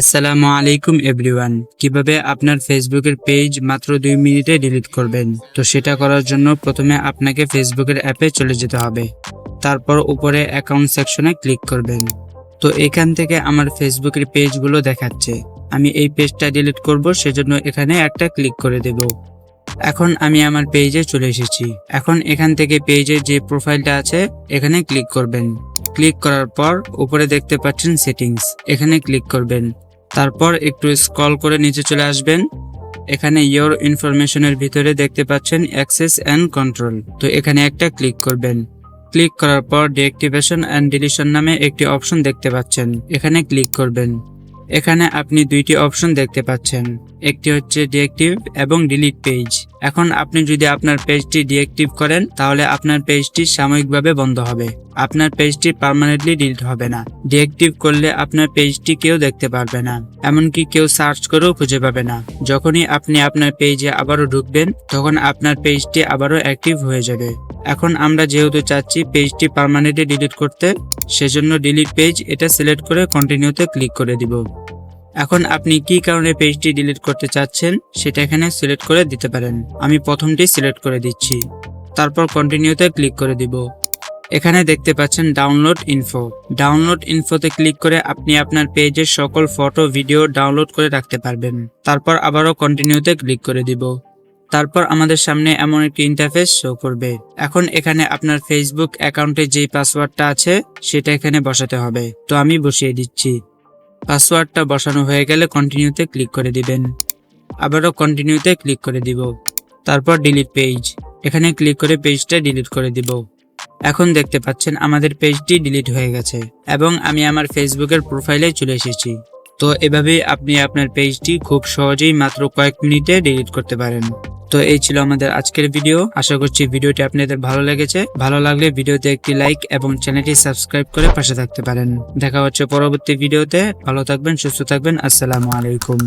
আসসালামু আলাইকুম এভরিওয়ান। কীভাবে আপনার ফেসবুকের পেজ মাত্র দুই মিনিটে ডিলিট করবেন? তো সেটা করার জন্য প্রথমে আপনাকে ফেসবুকের অ্যাপে চলে যেতে হবে। তারপর উপরে অ্যাকাউন্ট সেকশনে ক্লিক করবেন। তো এখান থেকে আমার ফেসবুকের পেজগুলো দেখাচ্ছে। আমি এই পেজটা ডিলিট করব, সেজন্য এখানে একটা ক্লিক করে দেব। এখন আমি আমার পেজে চলে এসেছি। এখন এখান থেকে পেজের যে প্রোফাইলটা আছে, এখানে ক্লিক করবেন। ক্লিক করার পর উপরে দেখতে পাচ্ছেন সেটিংস। এখানে ক্লিক করবেন। তারপর একটু স্ক্রল করে নিচে চলে আসবেন। এখানে ইয়োর ইনফরমেশনের ভিতরে দেখতে পাচ্ছেন অ্যাক্সেস অ্যান্ড কন্ট্রোল তো এখানে একটা ক্লিক করবেন। ক্লিক করার পর ডিঅ্যাক্টিভেশন অ্যান্ড ডিলিশন নামে একটি অপশন দেখতে পাচ্ছেন। এখানে ক্লিক করবেন। এখানে আপনি দুইটি অপশন দেখতে পাচ্ছেন। একটি হচ্ছে ডিএক্টিভ এবং ডিলিট পেজ। এখন আপনি যদি আপনার পেজটি ডিএক্টিভ করেন, তাহলে আপনার পেজটি সাময়িকভাবে বন্ধ হবে। আপনার পেজটি পার্মানেন্টলি ডিলিট হবে না। ডিএক্টিভ করলে আপনার পেজটি কেউ দেখতে পারবে না। এমনকি কেউ সার্চ করেও খুঁজে পাবে না। যখনই আপনি আপনার পেজে আবারও ঢুকবেন, তখন আপনার পেজটি আবারও অ্যাক্টিভ হয়ে যাবে। এখন আমরা যেহেতু চাচ্ছি পেজটি পার্মানেন্টলি ডিলিট করতে, সেজন্য ডিলিট পেজ এটা সিলেক্ট করে কন্টিনিউতে ক্লিক করে দিব। এখন আপনি কি কারণে পেজটি ডিলিট করতে চাচ্ছেন, সেটা এখানে সিলেক্ট করে দিতে পারেন। আমি প্রথমটি সিলেক্ট করে দিচ্ছি। তারপর কন্টিনিউতে ক্লিক করে দিব। এখানে দেখতে পাচ্ছেন ডাউনলোড ইনফো ডাউনলোড ইনফোতে ক্লিক করে আপনি আপনার পেজের সকল ফটো ভিডিও ডাউনলোড করে রাখতে পারবেন। তারপর আবারও কন্টিনিউতে ক্লিক করে দিব। তারপর আমাদের সামনে এমন একটি ইন্টারফেস শো করবে। এখন এখানে আপনার ফেসবুক অ্যাকাউন্টে যেই পাসওয়ার্ডটা আছে, সেটা এখানে বসাতে হবে। তো আমি বসিয়ে দিচ্ছি। পাসওয়ার্ডটা বসানো হয়ে গেলে কন্টিনিউতে ক্লিক করে দিবেন। আবারও কন্টিনিউতে ক্লিক করে দিব। তারপর ডিলিট পেজ এখানে ক্লিক করে পেজটা ডিলিট করে দিব। এখন দেখতে পাচ্ছেন আমাদের পেজটি ডিলিট হয়ে গেছে এবং আমি আমার ফেসবুকের প্রোফাইলে চলে এসেছি। তো এভাবেই আপনি আপনার পেজটি খুব সহজেই মাত্র কয়েক মিনিটে ডিলিট করতে পারেন। তো এই ছিল আমাদের আজকের ভিডিও আশা করছি ভিডিওটি আপনাদের ভালো লেগেছে। ভালো লাগলে ভিডিওতে একটি লাইক এবং চ্যানেলটি সাবস্ক্রাইব করে পাশে থাকতে পারেন। দেখা হচ্ছে পরবর্তী ভিডিওতে ভালো থাকবেন, সুস্থ থাকবেন। আসসালামু আলাইকুম।